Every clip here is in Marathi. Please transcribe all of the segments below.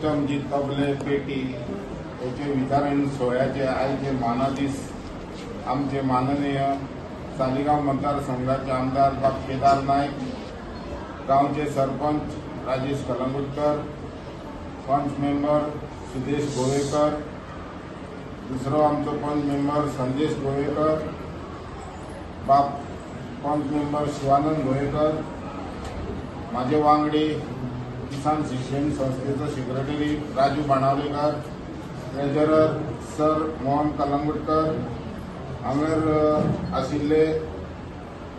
सिस्टम जी तबले पेटी हेचे वितरण सोहळ्याचे आयचे मानाधीश आमचे माननीय सालिगांव मतदारसंघाचे आमदार बाब केदार नाईक गावचे सरपंच राजेश कलंगुटकर पंच मेंबर सुदेश गोवेकर दुसरो आमचो पंच मेंबर संदेश गोवेकर बाप पंच मेंबर शिवानंद गोवेकर माझे वांगडी किसान शिक्षण संस्थेचो secretary Raju Banavalekar treasurer sir Mohan Kalangutkar हांगर आशिल्ले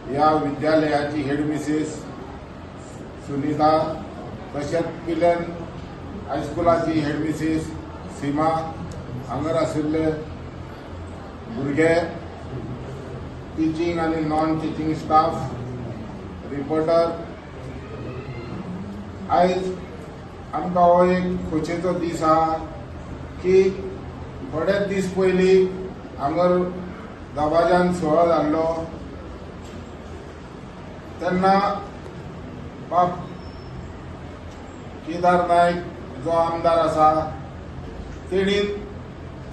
ह्या विद्यालयाची हेड मिसेस सुनीता तशेंच पिलन हायस्कुलाची हेड मिसेस सीमा हांगर आशिल्ले भुरगे टिचींग आनी नॉन टिचींग स्टाफ रिपोर्टर आयज आमकां हो एक खोशेचो दीस आहा की थोडेच दीस पयलीं हांगर दबाज्यान सुवाळो जाल्लो. तेन्ना बाब केदार नायक जो आमदार आसा तेणी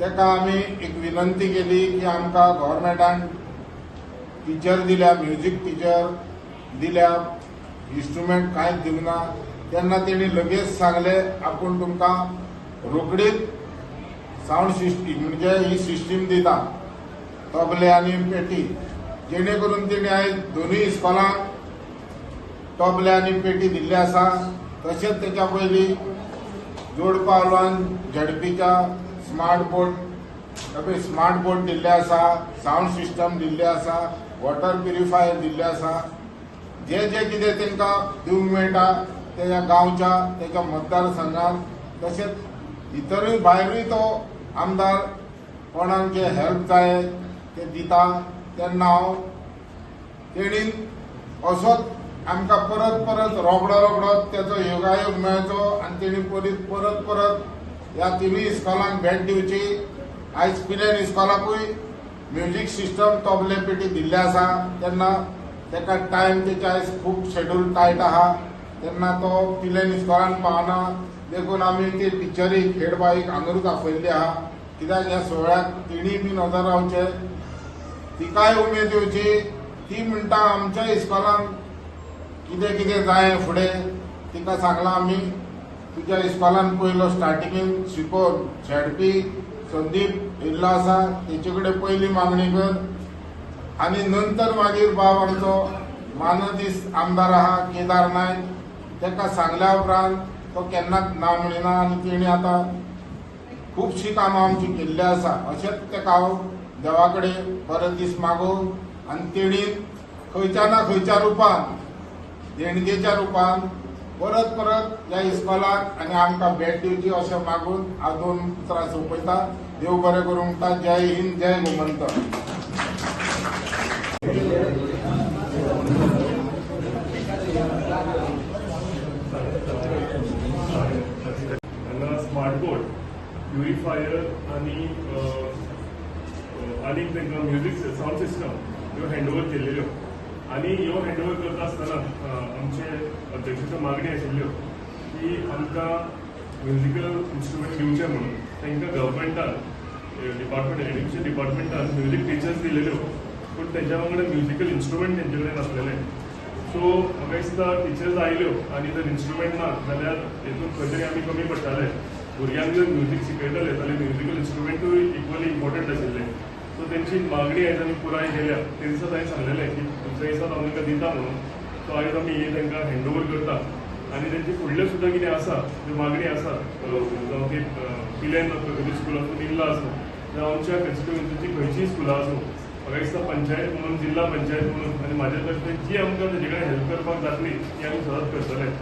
तेका आमी एक विनंती केली की आमकां गव्हर्मेंटान टिचर दिल्या म्युझिक टिचर दिल्या इन्स्ट्रुमेंट कांयच दिवंक त्यांना तेन्ना तेणी लगेच सांगले आपूण तुमकां रोकडीच साऊंड सिस्टीम म्हणजे ही सिस्टीम दिता तबले आनी पेटी. जेणे करून तेणी आयज दोनूय इस्कॉलांक तबले आनी पेटी दिल्ली आसा तशेंच तेच्या पयलीं जोड पावलान झडपीच्या स्मार्ट बोर्ड स्मार्ट बोर्ड दिल्ले आसा साऊंड सिस्टम दिल्ले आसा वॉटर प्युरिफायर दिल्ले आसा जे जे कितें तेंकां दिवंक मेळटा तेच्या गांवच्या तेच्या मतदारसंघात तशेंच इतरूय भायरूय तो आमदार कोणाक जे हेल्प जाय ते दिता तेन्ना हांव तेणीन असोच आमकां परत परत रोगडो रोगडो तेचो योगायोग मेळचो आनी तेणी परत परत परत ह्या तिनूय इस्कॉलांक भेट दिवची. आयज पिलेन इस्कॉलाकूय म्युजीक सिस्टम तबले पेटी दिल्ले आसा. तेन्ना तेका टायम तेचे आयज खूब शेड्यूल टायट आहा. तेन्ना तो पिलेन इस्कॉलान पावना देखून आमी ती टिचरीक हेड बाईक हांगरूच आपयल्ली आहा. कित्याक ह्या सोहळ्याक तिणी बी नजर रावचे तिकाय उमेद येवची ती म्हणटा आमच्या इस्कॉलान कितें कितें जाय फुडें तिका सांगलां आमी तुज्या इस्कॉलान पयलो स्टार्टिंगेन शिकोवन शेडपी संदीप येयल्लो आसा तेचे कडेन पयली मागणी कर. आनी नंतर मागीर बाब आमचो मानदीस आमदार आहा केदार नायक तेका सांगल्या उपरांत तो केन्नाच ना म्हणिना आनी तेणी आतां. खुबशीं कामां आमची केल्ली आसा. अशेंच तेका हांव देवा कडेन परत दीस मागो आनी तेणी खंयच्या ना खंयच्या रुपान देणगेच्या रुपान परत परत ह्या इस्कॉलाक आनी आमकां भेट दिवची अशें मागून हांव दोन उतरां सोंपयता देव बरें करूं म्हणटा जय हिंद जय गोमंतक हांगा स्मार्ट बोर्ड प्युरिफायर आनी आनीक तांकां म्युझीक साऊंड सिस्टम ह्यो हँडओव्हर केल्ल्यो आनी ह्यो हँडओव्हर करता आसतना आमचे अध्यक्षाच्यो मागणी आशिल्ल्यो की आमकां म्युझिकल इन्स्ट्रुमेंट दिवचे म्हणून तांकां गव्हर्मेंटान डिपार्टमेंट एड्युकेशन डिपार्टमेंटान म्युझीक टिचर्स दिलेल्यो पूण तेच्या वांगडा म्युझिकल इन्स्ट्रुमेंट तेंचे कडेन नासलेले सो म्हाका दिसता टिचर्स आयल्यो आनी जर इन्स्ट्रुमेंट ना जाल्यार हेतून खंय तरी आमी कमी पडटाले भुरग्यांक जर म्युझीक शिकयतले जाल्यार म्युझिकल इन्स्ट्रुमेंटूय इक्वली इम्पॉर्टंट आशिल्ले सो तेंची मागणी आयज आमी पुराय केल्या ते दिसा हांवें सांगलेलें की दुसऱ्या दिसात हांव तांकां दिता म्हणून. सो आयज आमी हे तांकां ओवर करता. आनी तेंची फुडलें सुद्दां कितें आसा ज्यो मागणी आसा जावं ती पिलेन स्कूल आसूं निल्ला आसूं जावं आमच्या कन्स्टिट्युएन्सीची खंयचीय स्कुलां आसूं म्हाका दिसता पंचायत म्हणून जिल्हा पंचायत म्हणून आनी म्हाज्या तर्फे जी आमकां तेजे कडेन हेल्प करपाक जातली ती आमी सदांच करतले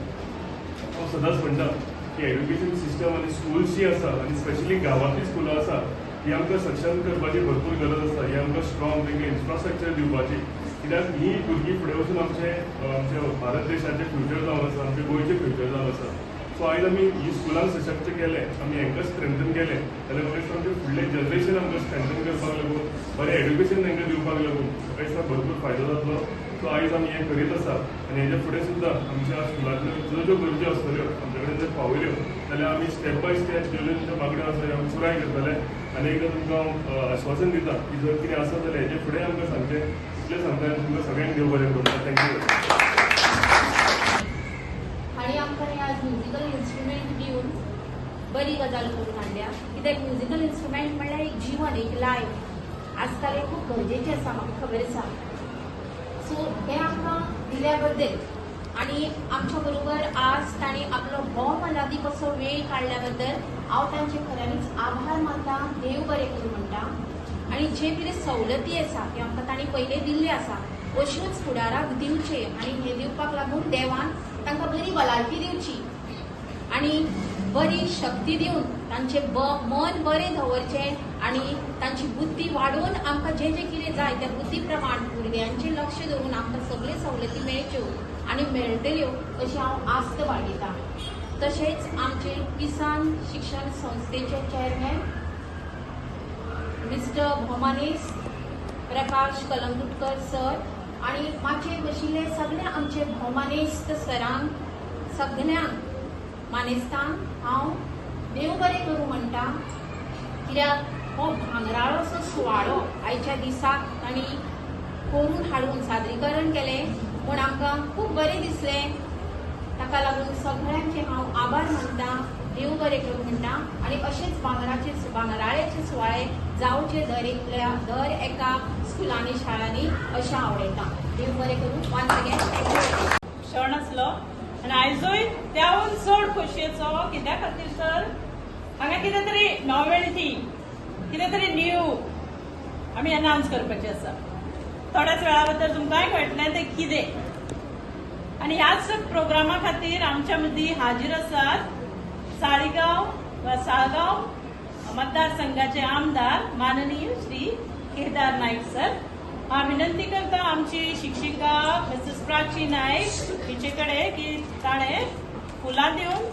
हांव सदांच म्हणटा की एज्युकेशन सिस्टम आनी स्कूल्स जी आसा आनी स्पेशली गांवांतली स्कुलां आसा ही आमकां सक्षम करपाची भरपूर गरज आसा ही आमकां स्ट्रॉंग तांकां इन्फ्रास्ट्रक्चर दिवपाची. कित्याक ही भुरगीं फुडें वचून आमचे आमचे भारत देशाचें फ्युचर जावन आसा आमचे गोंयचें फ्युचर जावन आसा. सो आयज आमी ही स्कुलांक सशक्त केले आमी हांकां स्ट्रेंथन केले जाल्यार म्हाका दिसता आमचें फुडलें जनरेशन आमकां स्ट्रेंथन करपाक लागून बरें एड्युकेशन तांकां दिवपाक लागून म्हाका दिसता भरपूर फायदो जातलो. सो आयज आमी हें करीत आसा आनी हेच्या फुडें सुद्दां आमच्या स्कुलांतल्यो ज्यो ज्यो गरजो आसतल्यो आमचे कडेन जर पावयल्यो जाल्यार आमी स्टेप बाय स्टेप ज्यो ज्यो तुमच्या मागण्यो आसा आमी पुराय करतले. आनी एकदा तुमकां हांव आश्वासन दिता की जर कितें आसा जाल्यार हेचे फुडें आमकां सांगचें इतलें सांगता आनी तुमकां सगळ्यांक देव बरें करूं थँक्यू आमकां हे आज म्युजिकल इन्स्ट्रुमेंट दिवन बरी गजाल करून हाडल्या कित्याक म्युझिकल इन्स्ट्रुमेंट म्हणल्यार एक जीवन एक लायफ आजकाल एक खूब गरजेचें आसा म्हाका खबर आसा सो हें आमकां दिल्या बद्दल आणि आमच्या बरोबर आज ताणी आपलो भोव मनादी कसो वेळ काडल्या बद्दल हांव तांचे खऱ्यांनीच आभार मानता देव बरें करूं म्हणटा आणि जे कितें सवलती आसा ते आमकां ताणी पयले दिल्ले आसा अश्योच फुडाराक दिवचे आणि हे दिवपाक लागून देवान तांकां बरी भलायकी दिवची. आणि बरी शक्ती दिवन तांचे मन बरें दवरचें आनी बुद्धी वाडोवन आमकां जें जें कितें जाय त्या बुद्धी प्रमाण भुरग्यांचें लक्ष दवरून आमकां सगळे सवलती मेळच्यो आनी मेळटल्यो अशी हांव आस्त बाळगितां. तशेंच आमचे किसान शिक्षण संस्थेचे चेअरमॅन मिस्टर भोमानेस प्रकाश कलंगुटकर सर आणि माचे बशिल्ले सगळे आमचे भोमानेस्त सरांक सगळ्यांक मानेस्तांक हांव देव बरें करूं म्हणटा. कित्याक? हो भांगराळोसो सुवाळो आयच्या दिसाक तांणी करून हाडून सादरीकरण केलें. पूण आमकां खूब बरें दिसलें. ताका लागून सगळ्यांचे हांव आभार मानता देव बरें करूं म्हणटा आनी अशेंच भांगराचे भांगराळेचे सुवाळे जावचे दर एकल्या दर एका स्कुलांनी शाळांनी अशें आवडटा देव बरें करूं. वान अगेन थँक्यू क्षण आसलो आनी आयजूय त्याहून चड खोशयेचो कित्या खातीर सर? हांगा कितें तरी नॉवेल्टी कितें तरी न्यू आमी अनावन्स करपाचें आसा थोड्याच वेळा भितर तुमकांय कळटलें तें कितें आनी ह्याच प्रोग्रामा खातीर आमच्या मदीं हाजीर आसात साळीगांव वा साळगांव मतदारसंघाचे आमदार माननीय श्री केदार नाईक सर. हांव विनंती करता आमची शिक्षिका मिसेस प्राची नायक हिचे कडेन की ताणें फुलां दिवन